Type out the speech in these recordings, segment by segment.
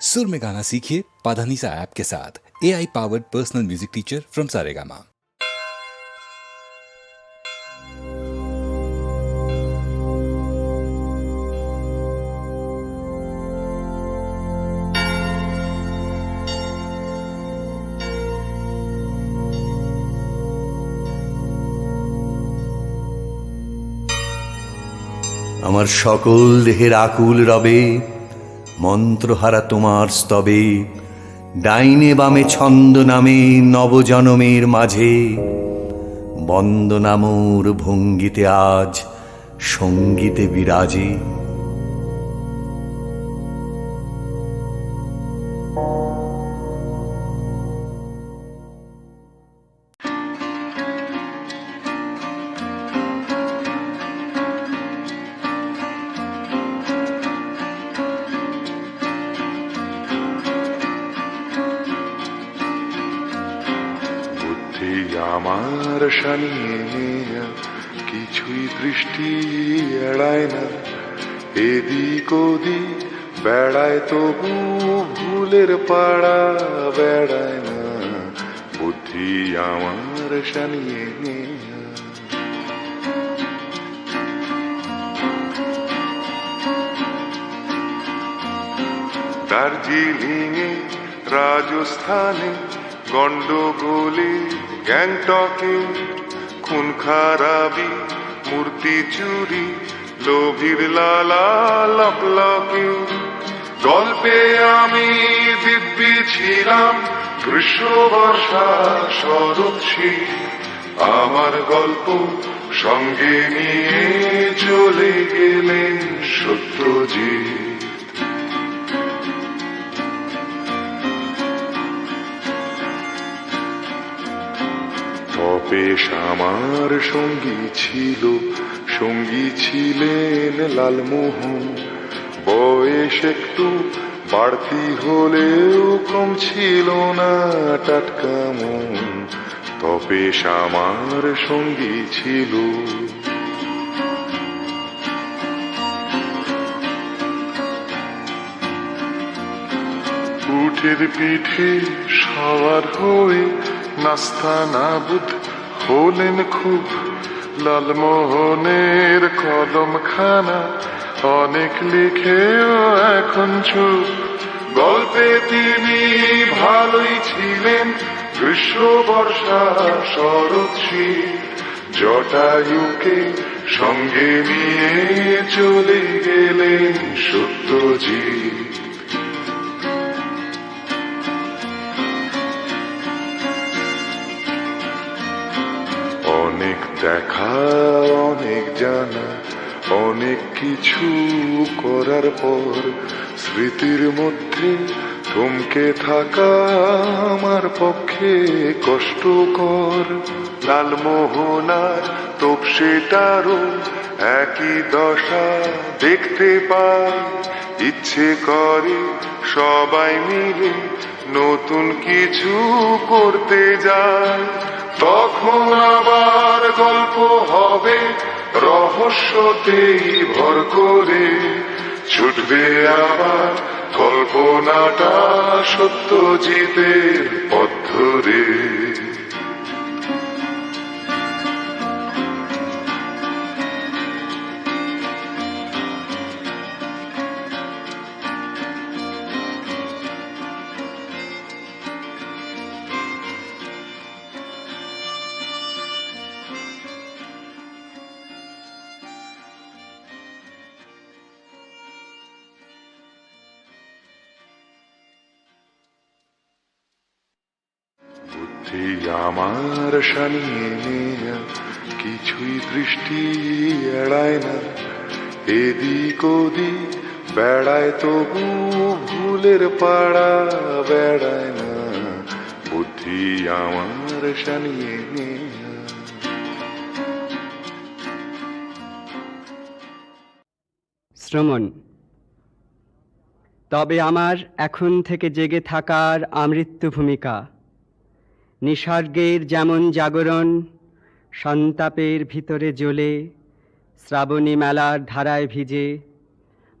सुर में गाना सीखिए पाधानीसा ऐप के साथ A I powered personal music teacher from Saregama আমার সকল দেহের আকুল রবে মন্ত্রহারা তোমার স্তবে ডাইনে বামে ছন্দ নামে নবজনমের মাঝে। বন্দনামোর ভঙ্গিতে আজ সঙ্গীতে বিরাজে। আমার সানিয়ে কিছুই দৃষ্টি এড়ায় না। এদিক ওদিক বেড়ায় তবু ভুলের পাড়া বেড়ায় না। বুদ্ধি আমার সানিয়ে দার্জিলিংয়ে রাজস্থানে গন্ডগোলে গ্যাংটকে, খুন খারাবি মূর্তি চুরি, লোভির লালা লকলকে। গল্পে আমি দিব্যি ছিলাম গ্রীষ্ম বর্ষা শরৎ আমার গল্প সঙ্গে নিয়ে চলে গেলেন সত্যজিৎ। তপেশ আমার সঙ্গী ছিল। সঙ্গী ছিলেন লালমোহন। বয়স একটু বাড়তি হলেও কম ছিল না টাটকা মন। তপেশ আমার সঙ্গী ছিল। উঠের পিঠে সবার হয়ে নাস্তা নাবুদ হলেন খুব, লালমোহনের কলম খানা অনেক লিখেও এখন চুপ। গল্পে তিনি ভালোই ছিলেন গ্রীষ্ম বর্ষা শরৎ জটায়ুকে সঙ্গে নিয়ে চলে গেলেন সত্যজিৎ। অনেক জানা, অনেক কিছু করার পর স্মৃতির মধ্যে থমকে থাকা আমার পক্ষে কষ্টকর। লালমোহনার তপসেটারও একই দশা দেখতে পাই। ইচ্ছে করে সবাই মিলে নতুন কিছু করতে যায় তখন আবার গল্প হবে রহস্যতেই ভর করে। ছুটবে আবার কল্পনাটা সত্যজিতের পথ ধরে। বুদ্ধি আমার সানিয়ে কিছুই দৃষ্টি এড়ায় না। এদিক ওদিক বেড়ায় তবু ভুলের পাড়া বেড়ায় না। বুদ্ধি আমার সানিয়ে শ্রমণ, তবে আমার এখন থেকে জেগে থাকার আমৃত্যু ভূমিকা। নিসর্গের যেমন জাগরণ, সন্তাপের ভিতরে জ্বলে, শ্রাবণী মেলার ধারায় ভিজে,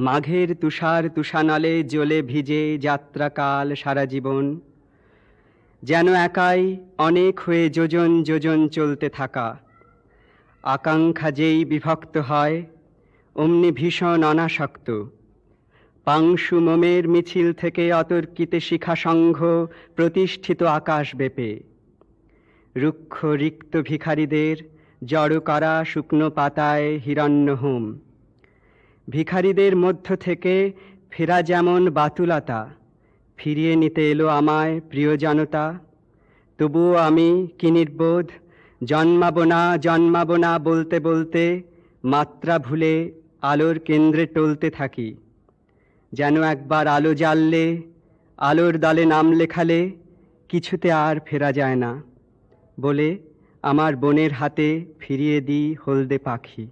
মাঘের তুষার তুষানলে জ্বলে ভিজে যাত্রাকাল সারা জীবন, যেন একাই অনেক হয়ে যোজন যোজন চলতে থাকা। আকাঙ্ক্ষা যেই বিভক্ত হয়, অমনি ভীষণ অনাসক্ত। পাংশু মোমের মিছিল থেকে অতর্কিতে শিখা সংঘ প্রতিষ্ঠিত আকাশ বেপে। রুক্ষ রিক্ত ভিখারিদের জড়ো করা শুকনো পাতায় হিরণ্যহোম ভিখারিদের মধ্য থেকে ফেরা যেমন বাতুলতা, ফিরিয়ে নিতে এলো আমায় প্রিয় জনতা। তবুও আমি কি নির্বোধ? জন্মাবো না জন্মাবো না বলতে বলতে মাত্রা ভুলে আলোর কেন্দ্রে টলতে থাকি। যেন একবার আলো জ্বাললে, আলোর দালে নাম লেখালে কিছুতে আর ফেরা যায় না। বলে, আমার বোনের হাতে ফিরিয়ে দিই হলদে পাখি।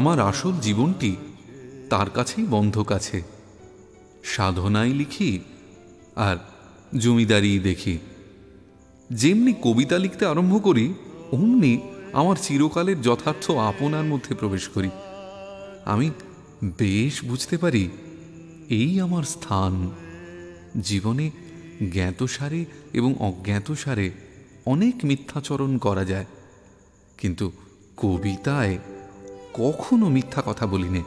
আমার আসল জীবনটি তার কাছেই বন্ধক আছে। সাধনায় লিখি আর জমিদারি দেখি। যেমনি কবিতা লিখতে আরম্ভ করি, অমনি আমার চিরকালের যথার্থ আপনার মধ্যে প্রবেশ করি। আমি বেশ বুঝতে পারি, এই আমার স্থান। জীবনে জ্ঞাতসারে এবং অজ্ঞাতসারে অনেক মিথ্যাচরণ করা যায়। কিন্তু কবিতায় কখনো মিথ্যা কথা বলিনে।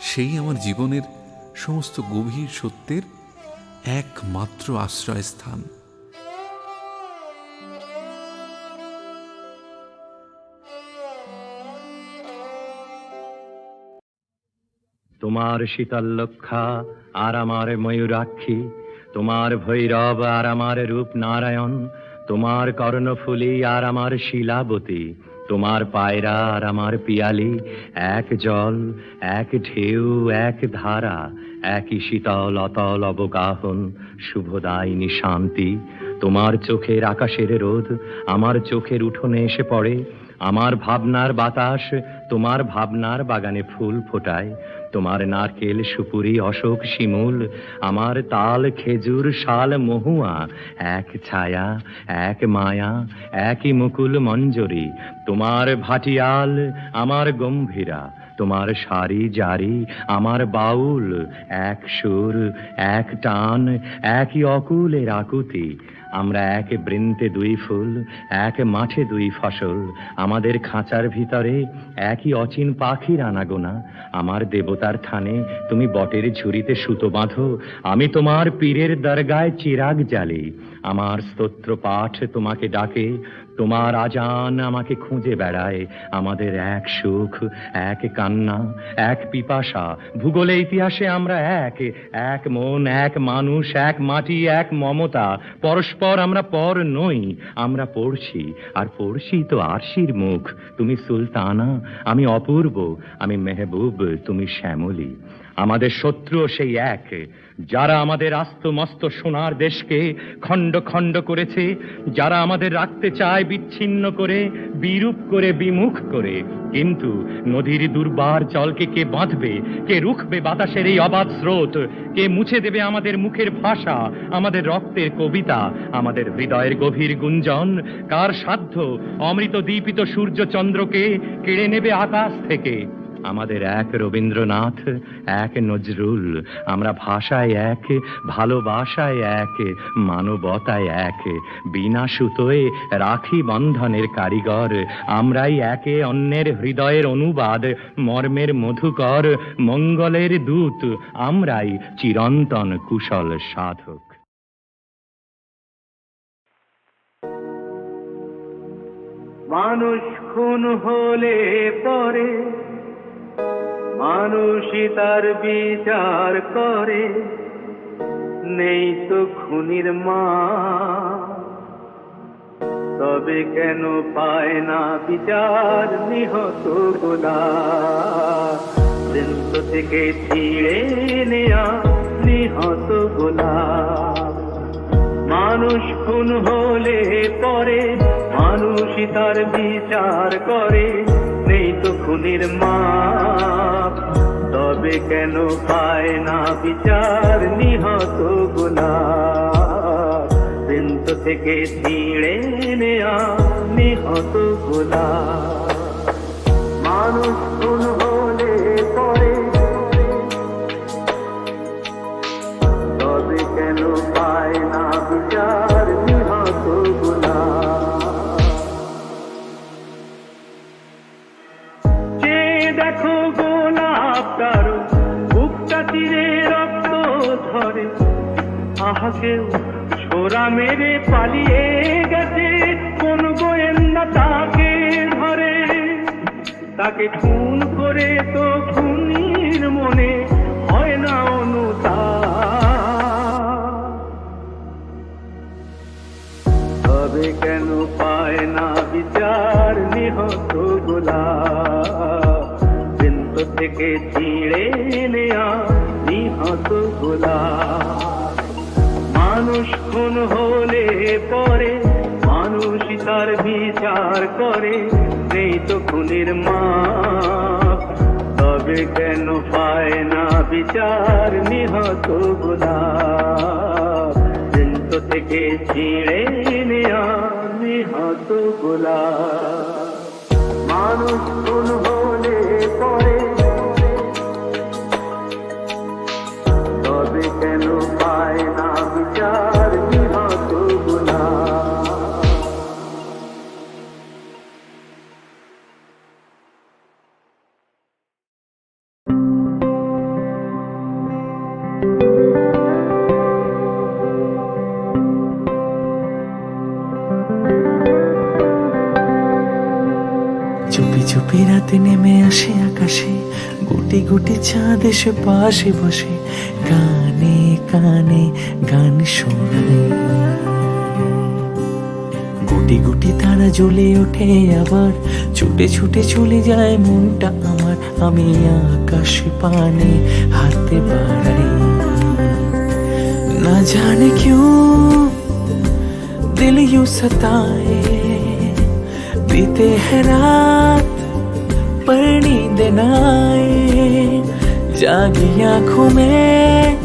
সেই আমার জীবনের সমস্ত গভীর সত্যের একমাত্র আশ্রয়স্থান। তোমার শীতলক্ষা আর আমার ময়ূরাক্ষী, তোমার ভৈরব আর আমার রূপ নারায়ণ তোমার কর্ণফুলি আর আমার শিলাবতী তোমার পায়রা আর আমার পিয়ালি, এক জল, এক ঢেউ, এক ধারা, একই শীতল অতল অবগাহন, শুভদায়িনী শান্তি। তোমার চোখের আকাশের রোদ, আমার চোখের উঠোনে এসে পড়ে আমার ভাবনার বাতাস তোমার ভাবনার বাগানে ফুল ফোটায়। তোমার নারকেল, সুপুরি, অশোক, শিমুল, আমার তাল, খেজুর, শাল, মহুয়া, এক ছায়া, এক মায়া, একই মুকুল মঞ্জরি। তোমার ভাটিয়াল, আমার গম্ভীরা। তোমার সারি জারি, আমার বাউল, এক সুর, এক টান, একই অকুলের আকুতি। আমরা এক বৃন্তে দুই ফুল, এক মাঠে দুই ফসল। আমাদের খাঁচার ভিতরে একই অচিন পাখির আনাগোনা। আমার দেবতার থানে তুমি বটের ঝুড়িতে সুতো বাঁধো। আমি তোমার পীরের দরগায় চিরাগ জ্বালি। আমার স্তোত্র পাঠ তোমাকে ডাকে, তোমার আজান আমাকে খুঁজে বেড়ায়। আমাদের এক সুখ, এক কান্না, এক পিপাসা, ভূগোলে ইতিহাসে আমরা এক এক মন, এক মানুষ, এক মাটি, এক মমতা। পরস্পর আমরা পর নই, আমরা পড়ছি, আর পড়ছি তো আরশির মুখ। তুমি সুলতানা, আমি অপূর্ব, আমি মেহবুব, তুমি শ্যামলী। আমাদের শত্রু সেই এক, যারা আমাদের আস্ত মস্ত সোনার দেশকে খণ্ড খণ্ড করেছে, যারা আমাদের রাখতে চায় বিচ্ছিন্ন করে, বিরূপ করে, বিমুখ করে। কিন্তু নদীর দুর্বার জলকে কে বাঁধবে, কে রুখবে বাতাসের এই অবাধ স্রোত, কে মুছে দেবে আমাদের মুখের ভাষা, আমাদের রক্তের কবিতা, আমাদের হৃদয়ের গভীর গুঞ্জন? কার সাধ্য অমৃত দীপিত সূর্য চন্দ্রকে কেড়ে নেবে আকাশ থেকে? আমাদের এক রবীন্দ্রনাথ, এক নজরুল। আমরা ভাষায় এক, ভালোবাসায় এক, মানবতায় এক। বিনা সুতোয় রাখি বন্ধনের কারিগর। আমরাই একে অন্যের হৃদয়ের অনুবাদ, মর্মের মধুকর, মঙ্গলের দূত। আমরাই চিরন্তন কুশল সাধক। মানুষ খুন হলে পরে মানুষই তার বিচার করে। নেই তো খুনির মা। তবে কেন পায় না বিচার নিহত গোলা দিন্ত থেকে ছিঁড়ে নেয়া নিহত গোলা মানুষ খুন হলে পরে মানুষই তার বিচার করে। খুনির মা তবে কেন পায় না বিচার নিহত গোলাপ? বিন্ত থেকে ছিঁড়ে নেয়া নিহত গোলাপ। মানুষ কেউ ছোড়া মেরে পালিয়ে গেছে। কোন গোয়েন্দা তাকে ধরে, তাকে খুন করে তো খুনির মনে হয় না অনুতা তবে কেন পায় না বিচার নিহত বিন্ত থেকে ছিঁড়ে নেয়া নিহত গোলাপ। মানুষ খুন হলে পরে, মানুষ তার বিচার করে। নেই তো খুনের মাপ, তবে কেন পায় না বিচার? নিহত গোলাপ দিন্ত থেকে ছিঁড়ে নেয়া নিহত গোলাপ মানুষ খুন হলে পরে, তবে কেন পায় না বিচার? চাঁদ এসে পাশে বসে কানে কানে গান শোনায় গুটি গুটি তারা জ্বলে ওঠে আবার ছুটে ছুটে চলে যায় মনটা আমার আমি আকাশ পানে হাতে বাড়াই না জানে क्यों दिल यूं सताए बीते है रात पर नींद न आए जागी आँखों में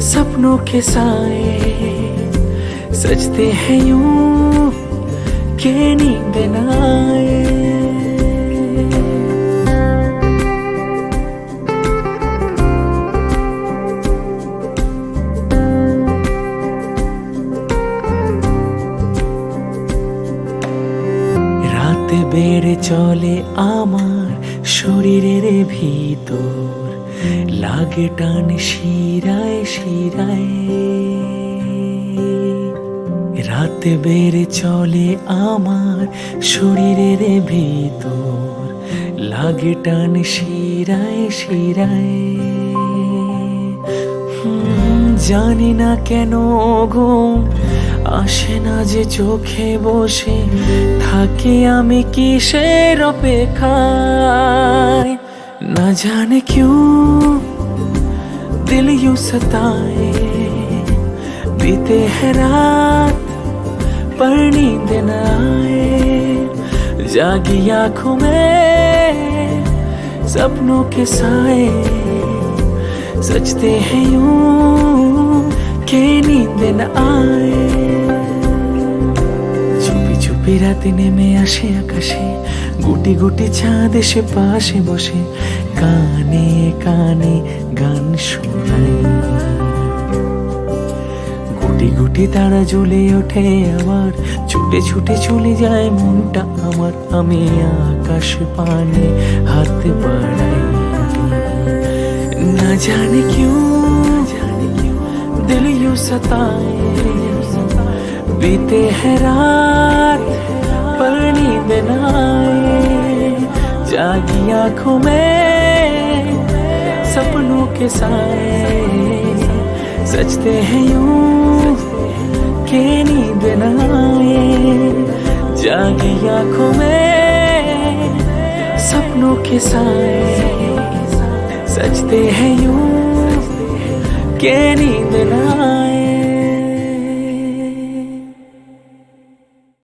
सपनों के साए। सजते हैं यूँ के नींद नाए। बेड़े चले आमा শরীরের ভিতর লাগে টান শিরায় শিরায়। রাতে বেড়ে চলে আমার শরীরের ভিতর লাগে টান শিরায় শিরায়। জানি না কেন ঘুম আসে না যে চোখে বসে থাকি আমি কিসের অপেক্ষায় না জানে क्यों दिल यूं सताए बीते है रात पर नींद न आए जागी आंखों में सपनों के साए सजते हैं यूं के नींद न आए চুপি চুপি রাতে নেমে আসে আকাশে গুটি গুটি চাঁদ এসে পাশে বসে কানে কানে গান শোনায় গুটি গুটি তারা জ্বলে ওঠে আবার ছুটে ছুটে চলে যায় মনটা আমার আমি আকাশ পানে হাত বাড়াই না জানে क्यों जाने क्यों दिल यूं सताए बीते है रात पर नींद न आए जागी आँखों में सपनों के साए। सजते हैं यूँ के नींद न आए जागी आँखों में सपनों के साए। सजते हैं यूँ के नींद न आए